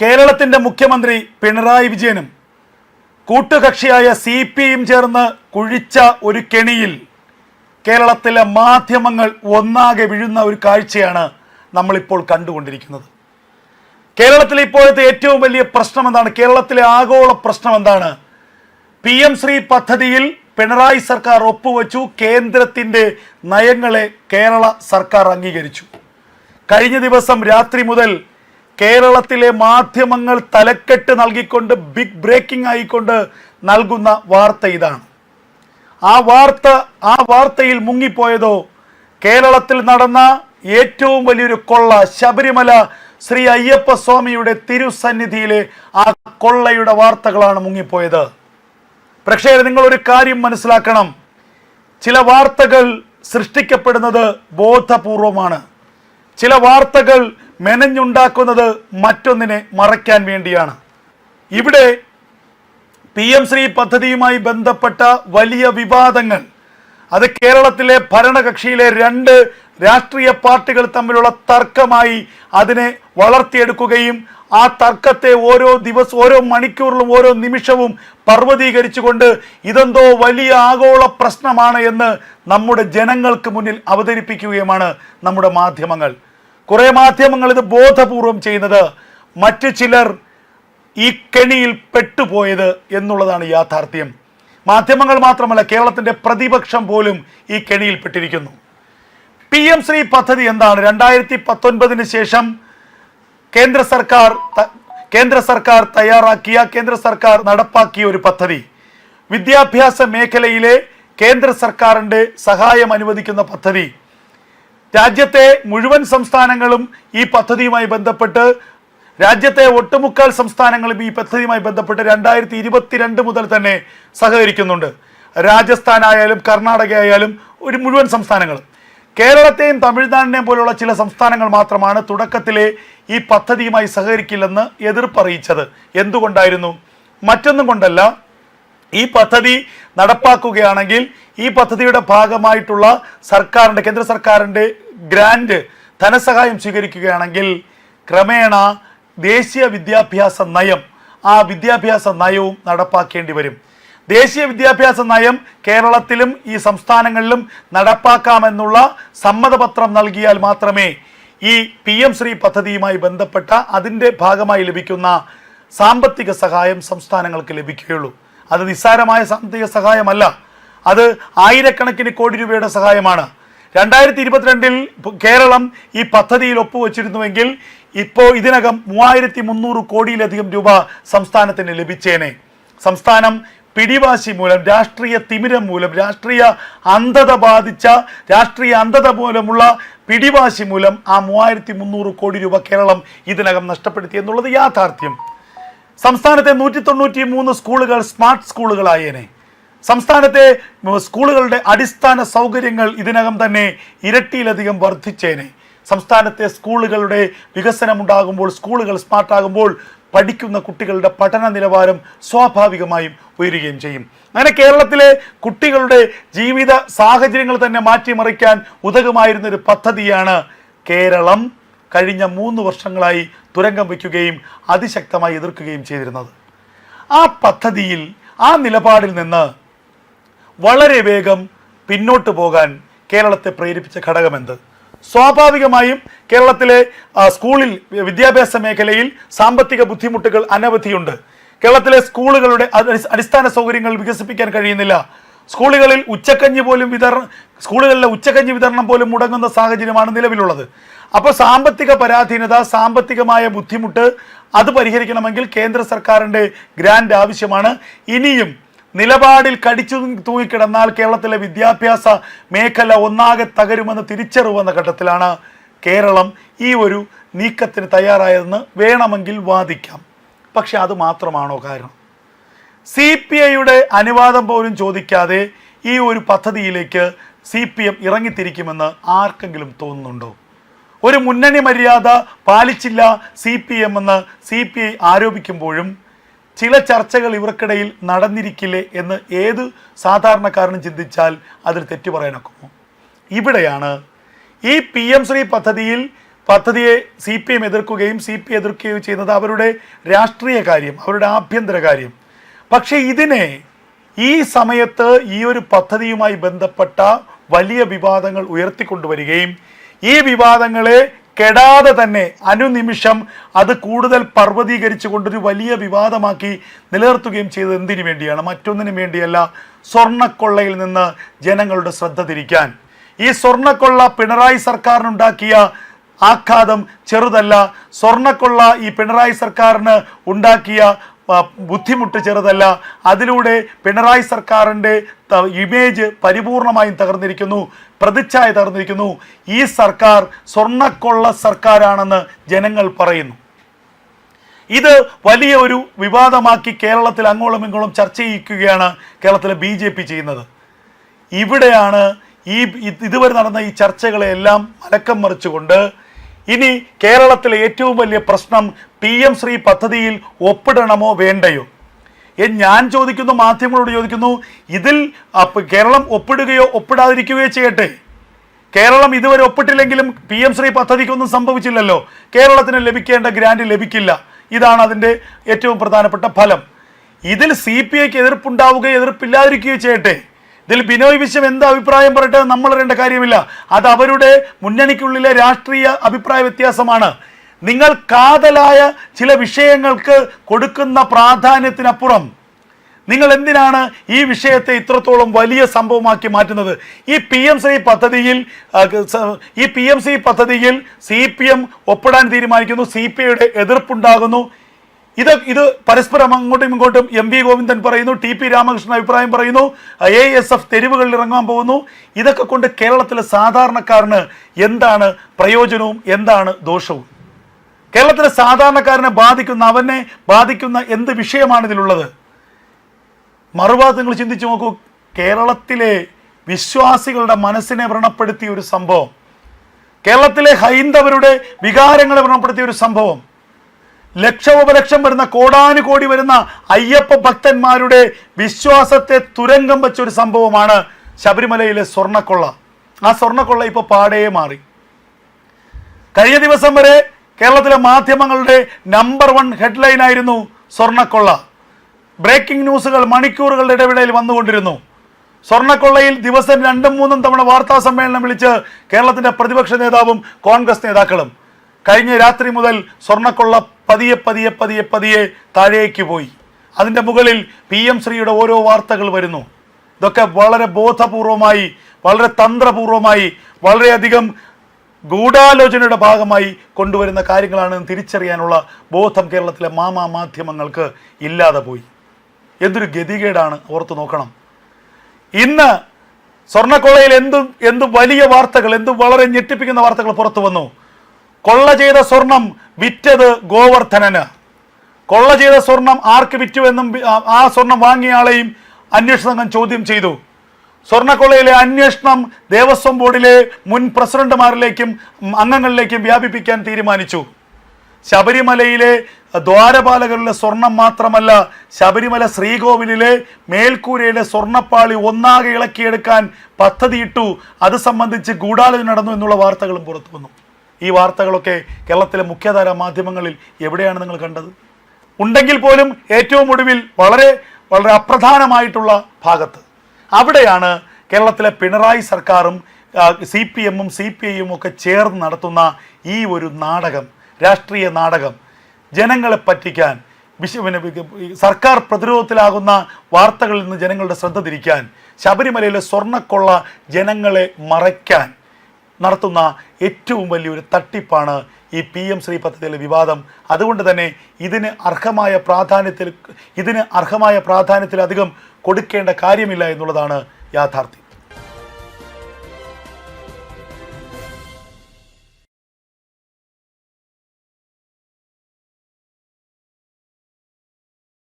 കേരളത്തിന്റെ മുഖ്യമന്ത്രി പിണറായി വിജയനും കൂട്ടുകക്ഷിയായ സി പി എം ചേർന്ന് കുഴിച്ച ഒരു കെണിയിൽ കേരളത്തിലെ മാധ്യമങ്ങൾ ഒന്നാകെ വീഴുന്ന ഒരു കാഴ്ചയാണ് നമ്മളിപ്പോൾ കണ്ടുകൊണ്ടിരിക്കുന്നത്. കേരളത്തിലെ ഇപ്പോഴത്തെ ഏറ്റവും വലിയ പ്രശ്നം എന്താണ് കേരളത്തിലെ ആഗോള പ്രശ്നം എന്താണ് പി എം ശ്രീ പദ്ധതിയിൽ പിണറായി സർക്കാർ ഒപ്പുവെച്ചു. കേന്ദ്രത്തിന്റെ നയങ്ങളെ കേരള സർക്കാർ അംഗീകരിച്ചു. കഴിഞ്ഞ ദിവസം രാത്രി മുതൽ കേരളത്തിലെ മാധ്യമങ്ങൾ തലക്കെട്ട് നൽകിക്കൊണ്ട് ബിഗ് ബ്രേക്കിംഗ് ആയിക്കൊണ്ട് നൽകുന്ന വാർത്ത ഇതാണ്. ആ വാർത്ത ആ വാർത്തയിൽ മുങ്ങിപ്പോയതോ കേരളത്തിൽ നടന്ന ഏറ്റവും വലിയൊരു കൊള്ള ശബരിമല ശ്രീ അയ്യപ്പ സ്വാമിയുടെ തിരുസന്നിധിയിലെ ആ കൊള്ളയുടെ വാർത്തകളാണ് മുങ്ങിപ്പോയത്. പക്ഷേ നിങ്ങൾ ഒരു കാര്യം മനസ്സിലാക്കണം. ചില വാർത്തകൾ സൃഷ്ടിക്കപ്പെടുന്നത് ബോധപൂർവമാണ്. ചില വാർത്തകൾ മെനഞ്ഞുണ്ടാക്കുന്നത് മറ്റൊന്നിനെ മറയ്ക്കാൻ വേണ്ടിയാണ്. ഇവിടെ പി എം ശ്രീ പദ്ധതിയുമായി ബന്ധപ്പെട്ട വലിയ വിവാദങ്ങൾ. അത് കേരളത്തിലെ ഭരണകക്ഷിയിലെ രണ്ട് രാഷ്ട്രീയ പാർട്ടികൾ തമ്മിലുള്ള തർക്കമായി അതിനെ വളർത്തിയെടുക്കുകയും ആ തർക്കത്തെ ഓരോ ദിവസം ഓരോ മണിക്കൂറിലും ഓരോ നിമിഷവും പർവതീകരിച്ചുകൊണ്ട് ഇതെന്തോ വലിയ ആഗോള പ്രശ്നമാണ് എന്ന് നമ്മുടെ ജനങ്ങൾക്ക് മുന്നിൽ അവതരിപ്പിക്കുകയുമാണ് നമ്മുടെ മാധ്യമങ്ങൾ. കുറെ മാധ്യമങ്ങൾ ഇത് ബോധപൂർവം ചെയ്യുന്നത് മറ്റു ചിലർ ഈ കെണിയിൽ പെട്ടുപോയത് എന്നുള്ളതാണ് യാഥാർത്ഥ്യം. മാധ്യമങ്ങൾ മാത്രമല്ല കേരളത്തിന്റെ പ്രതിപക്ഷം പോലും ഈ കെണിയിൽ പെട്ടിരിക്കുന്നു. പി എം ശ്രീ പദ്ധതി എന്താണ്? രണ്ടായിരത്തി പത്തൊൻപതിന് ശേഷം കേന്ദ്ര സർക്കാർ കേന്ദ്ര സർക്കാർ തയ്യാറാക്കിയ കേന്ദ്ര സർക്കാർ നടപ്പാക്കിയ ഒരു പദ്ധതി. വിദ്യാഭ്യാസ മേഖലയിലെ കേന്ദ്ര സർക്കാരിന്റെ സഹായം അനുവദിക്കുന്ന പദ്ധതി. രാജ്യത്തെ മുഴുവൻ സംസ്ഥാനങ്ങളും ഈ പദ്ധതിയുമായി ബന്ധപ്പെട്ട് രാജ്യത്തെ ഒട്ടുമുക്കാൽ സംസ്ഥാനങ്ങളും ഈ പദ്ധതിയുമായി ബന്ധപ്പെട്ട് രണ്ടായിരത്തി ഇരുപത്തിരണ്ട് മുതൽ തന്നെ സഹകരിക്കുന്നുണ്ട്. രാജസ്ഥാൻ ആയാലും കർണാടക ആയാലും ഒരു മുഴുവൻ സംസ്ഥാനങ്ങളും. കേരളത്തെയും തമിഴ്നാടിനെയും പോലുള്ള ചില സംസ്ഥാനങ്ങൾ മാത്രമാണ് തുടക്കത്തിലെ ഈ പദ്ധതിയുമായി സഹകരിക്കില്ലെന്ന് എതിർപ്പറിയിച്ചത്. എന്തുകൊണ്ടായിരുന്നു? മറ്റൊന്നും കൊണ്ടല്ല ഈ പദ്ധതി നടപ്പാക്കുകയാണെങ്കിൽ ഈ പദ്ധതിയുടെ ഭാഗമായിട്ടുള്ള സർക്കാരിന്റെ കേന്ദ്ര സർക്കാരിന്റെ ഗ്രാൻഡ് ധനസഹായം സ്വീകരിക്കുകയാണെങ്കിൽ ക്രമേണ ദേശീയ വിദ്യാഭ്യാസ നയം ആ വിദ്യാഭ്യാസ നയവും നടപ്പാക്കേണ്ടി വരും. ദേശീയ വിദ്യാഭ്യാസ നയം കേരളത്തിലും ഈ സംസ്ഥാനങ്ങളിലും നടപ്പാക്കാമെന്നുള്ള സമ്മതപത്രം നൽകിയാൽ മാത്രമേ ഈ പി എം ശ്രീ പദ്ധതിയുമായി ബന്ധപ്പെട്ട അതിന്റെ ഭാഗമായി ലഭിക്കുന്ന സാമ്പത്തിക സഹായം സംസ്ഥാനങ്ങൾക്ക് ലഭിക്കുകയുള്ളൂ. അത് നിസ്സാരമായ സാമ്പത്തിക സഹായമല്ല. അത് ആയിരക്കണക്കിന് കോടി രൂപയുടെ സഹായമാണ്. രണ്ടായിരത്തി ഇരുപത്തിരണ്ടിൽ കേരളം ഈ പദ്ധതിയിൽ ഒപ്പുവെച്ചിരുന്നുവെങ്കിൽ ഇപ്പോൾ ഇതിനകം മൂവായിരത്തി മുന്നൂറ് കോടിയിലധികം രൂപ സംസ്ഥാനത്തിന് ലഭിച്ചേനെ. സംസ്ഥാനം പിടിവാശി മൂലം രാഷ്ട്രീയ തിമിരം മൂലം രാഷ്ട്രീയ അന്ധത ബാധിച്ച രാഷ്ട്രീയ അന്ധത മൂലമുള്ള പിടിവാശി മൂലം ആ മൂവായിരത്തി മുന്നൂറ് കോടി രൂപ കേരളം ഇതിനകം നഷ്ടപ്പെടുത്തി എന്നുള്ളത് യാഥാർത്ഥ്യം. സംസ്ഥാനത്തെ നൂറ്റി തൊണ്ണൂറ്റി മൂന്ന് സ്കൂളുകൾ സ്മാർട്ട് സ്കൂളുകളായേനെ. സംസ്ഥാനത്തെ സ്കൂളുകളുടെ അടിസ്ഥാന സൗകര്യങ്ങൾ ഇതിനകം തന്നെ ഇരട്ടിയിലധികം വർദ്ധിച്ചേനെ. സംസ്ഥാനത്തെ സ്കൂളുകളുടെ വികസനം ഉണ്ടാകുമ്പോൾ സ്കൂളുകൾ സ്മാർട്ടാകുമ്പോൾ പഠിക്കുന്ന കുട്ടികളുടെ പഠന നിലവാരം സ്വാഭാവികമായും ഉയരുകയും ചെയ്യും. അങ്ങനെ കേരളത്തിലെ കുട്ടികളുടെ ജീവിത സാഹചര്യങ്ങൾ തന്നെ മാറ്റിമറിക്കാൻ ഉതകമായിരുന്നൊരു പദ്ധതിയാണ് കേരളം കഴിഞ്ഞ മൂന്ന് വർഷങ്ങളായി തുരങ്കം വയ്ക്കുകയും അതിശക്തമായി എതിർക്കുകയും ചെയ്തിരുന്നത്. ആ പദ്ധതിയിൽ ആ നിലപാടിൽ നിന്ന് വളരെ വേഗം പിന്നോട്ട് പോകാൻ കേരളത്തെ പ്രേരിപ്പിച്ച ഘടകമെന്ത്? സ്വാഭാവികമായും കേരളത്തിലെ സ്കൂളിൽ വിദ്യാഭ്യാസ മേഖലയിൽ സാമ്പത്തിക ബുദ്ധിമുട്ടുകൾ അനവധിയുണ്ട്. കേരളത്തിലെ സ്കൂളുകളുടെ അടിസ്ഥാന സൗകര്യങ്ങൾ വികസിപ്പിക്കാൻ കഴിയുന്നില്ല. സ്കൂളുകളിൽ ഉച്ചക്കഞ്ഞി പോലും വിതരണം സ്കൂളുകളിലെ ഉച്ചക്കഞ്ഞി വിതരണം പോലും മുടങ്ങുന്ന സാഹചര്യമാണ് നിലവിലുള്ളത്. അപ്പോൾ സാമ്പത്തിക പരാധീനത സാമ്പത്തികമായ ബുദ്ധിമുട്ട് അത് പരിഹരിക്കണമെങ്കിൽ കേന്ദ്ര സർക്കാരിന്റെ ഗ്രാൻഡ് ആവശ്യമാണ്. ഇനിയും നിലപാടിൽ കടിച്ചു തൂങ്ങിക്കിടന്നാൽ കേരളത്തിലെ വിദ്യാഭ്യാസ മേഖല ഒന്നാകെ തകരുമെന്ന് തിരിച്ചറിവെന്ന ഘട്ടത്തിലാണ് കേരളം ഈ ഒരു നീക്കത്തിന് തയ്യാറായതെന്ന് വേണമെങ്കിൽ വാദിക്കാം. പക്ഷെ അത് മാത്രമാണോ കാരണം? സി പി ഐയുടെ അനുവാദം പോലും ചോദിക്കാതെ ഈ ഒരു പദ്ധതിയിലേക്ക് സി പി എം ഇറങ്ങിത്തിരിക്കുമെന്ന് ആർക്കെങ്കിലും തോന്നുന്നുണ്ടോ? ഒരു മുന്നണി മര്യാദ പാലിച്ചില്ല സി പി എം എന്ന് സി പി ഐ ആരോപിക്കുമ്പോഴും ചില ചർച്ചകൾ ഇവർക്കിടയിൽ നടന്നിരിക്കില്ലേ എന്ന് ഏത് സാധാരണക്കാരനും ചിന്തിച്ചാൽ അതിൽ തെറ്റു പറയാനൊക്കുമോ? ഇവിടെയാണ് ഈ പി എം ശ്രീ പദ്ധതിയിൽ പദ്ധതിയെ സി പി എം എതിർക്കുകയും സി പി എതിർക്കുകയും ചെയ്യുന്നത് അവരുടെ രാഷ്ട്രീയ കാര്യം അവരുടെ ആഭ്യന്തര കാര്യം. പക്ഷേ ഇതിനെ ഈ സമയത്ത് ഈ ഒരു പദ്ധതിയുമായി ബന്ധപ്പെട്ട വലിയ വിവാദങ്ങൾ ഉയർത്തിക്കൊണ്ടുവരികയും ഈ വിവാദങ്ങളെ കെടാതെ തന്നെ അനുനിമിഷം അത് കൂടുതൽ പർവതീകരിച്ചു കൊണ്ടൊരു വലിയ വിവാദമാക്കി നിലനിർത്തുകയും ചെയ്തത് എന്തിനു വേണ്ടിയാണ്? മറ്റൊന്നിനു വേണ്ടിയല്ല സ്വർണക്കൊള്ളയിൽ നിന്ന് ജനങ്ങളുടെ ശ്രദ്ധ തിരിക്കാൻ. ഈ സ്വർണക്കൊള്ള പിണറായി സർക്കാരിനുണ്ടാക്കിയ ആഘാതം ചെറുതല്ല സ്വർണക്കൊള്ള ഈ പിണറായി സർക്കാരിന് ഉണ്ടാക്കിയ ബുദ്ധിമുട്ട് ചെറുതല്ല. അതിലൂടെ പിണറായി സർക്കാരിന്റെ ഇമേജ് പരിപൂർണമായും തകർന്നിരിക്കുന്നു. പ്രതിച്ഛായ തകർന്നിരിക്കുന്നു. ഈ സർക്കാർ സ്വർണക്കൊള്ള സർക്കാരാണെന്ന് ജനങ്ങൾ പറയുന്നു. ഇത് വലിയ ഒരു വിവാദമാക്കി കേരളത്തിൽ അങ്ങോളം ഇങ്ങോളം ചർച്ച ചെയ്യിക്കുകയാണ് കേരളത്തിലെ ബി ജെ പി ചെയ്യുന്നത്. ഇവിടെയാണ് ഈ ഇതുവരെ നടന്ന ഈ ചർച്ചകളെ ചർച്ചകളെല്ലാം മലക്കം മറിച്ചുകൊണ്ട് ഇനി കേരളത്തിലെ ഏറ്റവും വലിയ പ്രശ്നം പി എം ശ്രീ പദ്ധതിയിൽ ഒപ്പിടണമോ വേണ്ടയോ? ഞാൻ ചോദിക്കുന്നു മാധ്യമങ്ങളോട് ചോദിക്കുന്നു. ഇതിൽ കേരളം ഒപ്പിടുകയോ ഒപ്പിടാതിരിക്കുകയോ ചെയ്യട്ടെ. കേരളം ഇതുവരെ ഒപ്പിട്ടില്ലെങ്കിലും പി എം ശ്രീ പദ്ധതിക്കൊന്നും സംഭവിച്ചില്ലല്ലോ. കേരളത്തിന് ലഭിക്കേണ്ട ഗ്രാൻഡ് ലഭിക്കില്ല. ഇതാണ് അതിന്റെ ഏറ്റവും പ്രധാനപ്പെട്ട ഫലം. ഇതിൽ സി പി ഐക്ക് എതിർപ്പുണ്ടാവുകയോ എതിർപ്പില്ലാതിരിക്കുകയോ ചെയ്യട്ടെ. ഇതിൽ ബിനോയ് വിശ്വം എന്ത് അഭിപ്രായം പറയട്ടെ നമ്മൾ അറിയേണ്ട കാര്യമില്ല. അത് അവരുടെ മുന്നണിക്കുള്ളിലെ രാഷ്ട്രീയ അഭിപ്രായ വ്യത്യാസമാണ്. നിങ്ങൾ കാതലായ ചില വിഷയങ്ങൾക്ക് കൊടുക്കുന്ന പ്രാധാന്യത്തിനപ്പുറം നിങ്ങൾ എന്തിനാണ് ഈ വിഷയത്തെ ഇത്രത്തോളം വലിയ സംഭവമാക്കി മാറ്റുന്നത്? ഈ പി എം സി പദ്ധതിയിൽ ഈ പി എം സി പദ്ധതിയിൽ സി പി എം ഒപ്പിടാൻ തീരുമാനിക്കുന്നു. സി പി ഐയുടെ എതിർപ്പുണ്ടാകുന്നു. ഇത് ഇത് പരസ്പരം അങ്ങോട്ടും ഇങ്ങോട്ടും എം വി ഗോവിന്ദൻ പറയുന്നു ടി പി രാമകൃഷ്ണൻ അഭിപ്രായം പറയുന്നു എ എസ് എഫ് തെരുവുകളിൽ ഇറങ്ങാൻ പോകുന്നു. ഇതൊക്കെ കൊണ്ട് കേരളത്തിലെ സാധാരണക്കാരന് എന്താണ് പ്രയോജനവും എന്താണ് ദോഷവും? കേരളത്തിലെ സാധാരണക്കാരനെ ബാധിക്കുന്ന അവനെ ബാധിക്കുന്ന എന്ത് വിഷയമാണ് ഇതിലുള്ളത്? മറുഭാഗത്ത് നിങ്ങൾ ചിന്തിച്ചു നോക്കൂ കേരളത്തിലെ വിശ്വാസികളുടെ മനസ്സിനെ വ്രണപ്പെടുത്തിയ ഒരു സംഭവം കേരളത്തിലെ ഹൈന്ദവരുടെ വികാരങ്ങളെ വ്രണപ്പെടുത്തിയ ഒരു സംഭവം ലക്ഷോപലക്ഷം വരുന്ന കോടാനുകോടി വരുന്ന അയ്യപ്പ ഭക്തന്മാരുടെ വിശ്വാസത്തെ തുരങ്കം വെച്ച ഒരു സംഭവമാണ് ശബരിമലയിലെ സ്വർണക്കൊള്ള. ആ സ്വർണക്കൊള്ള ഇപ്പോൾ പാടേ മാറി. കഴിഞ്ഞ ദിവസം വരെ കേരളത്തിലെ മാധ്യമങ്ങളുടെ നമ്പർ വൺ ഹെഡ്ലൈൻ ആയിരുന്നു സ്വർണക്കൊള്ള. ബ്രേക്കിംഗ് ന്യൂസുകൾ മണിക്കൂറുകളുടെ ഇടവേളയിൽ വന്നുകൊണ്ടിരുന്നു. സ്വർണക്കൊള്ളയിൽ ദിവസം രണ്ടും മൂന്നും തവണ വാർത്താ സമ്മേളനം വിളിച്ച് കേരളത്തിന്റെ പ്രതിപക്ഷ നേതാവും കോൺഗ്രസ് നേതാക്കളും. കഴിഞ്ഞ രാത്രി മുതൽ സ്വർണക്കൊള്ള പതിയെ പതിയെ പതിയെ പതിയെ താഴേക്ക് പോയി. അതിന്റെ മുകളിൽ പി എം ശ്രീയുടെ ഓരോ വാർത്തകൾ വരുന്നു. ഇതൊക്കെ വളരെ ബോധപൂർവമായി വളരെ തന്ത്രപൂർവമായി വളരെയധികം ഗൂഢാലോചനയുടെ ഭാഗമായി കൊണ്ടുവരുന്ന കാര്യങ്ങളാണ് തിരിച്ചറിയാനുള്ള ബോധം കേരളത്തിലെ മാമാ മാധ്യമങ്ങൾക്ക് ഇല്ലാതെ പോയി. എന്തൊരു ഗതികേടാണ് ഓർത്തു നോക്കണം. ഇന്ന് സ്വർണക്കൊള്ളയിൽ എന്തും എന്തും വലിയ വാർത്തകൾ എന്തും വളരെ ഞെട്ടിപ്പിക്കുന്ന വാർത്തകൾ പുറത്തു വന്നു. കൊള്ള ചെയ്ത സ്വർണം വിറ്റത് ഗോവർദ്ധനന്. കൊള്ള ചെയ്ത സ്വർണം ആർക്ക് വിറ്റു എന്നും ആ- സ്വർണം വാങ്ങിയ ആളെയും അന്വേഷണ സംഘം ചോദ്യം ചെയ്തു. സ്വർണക്കൊള്ളയിലെ അന്വേഷണം ദേവസ്വം ബോർഡിലെ മുൻ പ്രസിഡന്റുമാരിലേക്കും അംഗങ്ങളിലേക്കും വ്യാപിപ്പിക്കാൻ തീരുമാനിച്ചു. ശബരിമലയിലെ ദ്വാരപാലകളിലെ സ്വർണം മാത്രമല്ല ശബരിമല ശ്രീകോവിലിലെ മേൽക്കൂരയിലെ സ്വർണപ്പാളി ഒന്നാകെ ഇളക്കിയെടുക്കാൻ പദ്ധതിയിട്ടു അത് സംബന്ധിച്ച് ഗൂഢാലോചന നടന്നു എന്നുള്ള വാർത്തകളും പുറത്തു വന്നു. ഈ വാർത്തകളൊക്കെ കേരളത്തിലെ മുഖ്യധാര മാധ്യമങ്ങളിൽ എവിടെയാണ് നിങ്ങൾ കണ്ടത്? ഉണ്ടെങ്കിൽ പോലും ഏറ്റവും ഒടുവിൽ വളരെ വളരെ അപ്രധാനമായിട്ടുള്ള ഭാഗത്ത്. അവിടെയാണ് കേരളത്തിലെ പിണറായി സർക്കാരും സി പി എമ്മും സി പി ഐയും ഒക്കെ ചേർന്ന് നടത്തുന്ന ഈ ഒരു നാടകം രാഷ്ട്രീയ നാടകം ജനങ്ങളെ പറ്റിക്കാൻ വിശ സർക്കാർ പ്രതിരോധത്തിലാകുന്ന വാർത്തകളിൽ നിന്ന് ജനങ്ങളുടെ ശ്രദ്ധ തിരിക്കാൻ ശബരിമലയിലെ സ്വർണക്കൊള്ള ജനങ്ങളെ മറയ്ക്കാൻ നടത്തുന്ന ഏറ്റവും വലിയൊരു തട്ടിപ്പാണ് ഈ പി എം ശ്രീ പദ്ധതിയിലെ വിവാദം. അതുകൊണ്ട് തന്നെ ഇതിന് അർഹമായ പ്രാധാന്യത്തിൽ ഇതിന് അർഹമായ പ്രാധാന്യത്തിലധികം കൊടുക്കേണ്ട കാര്യമില്ല എന്നുള്ളതാണ് യാഥാർത്ഥ്യം.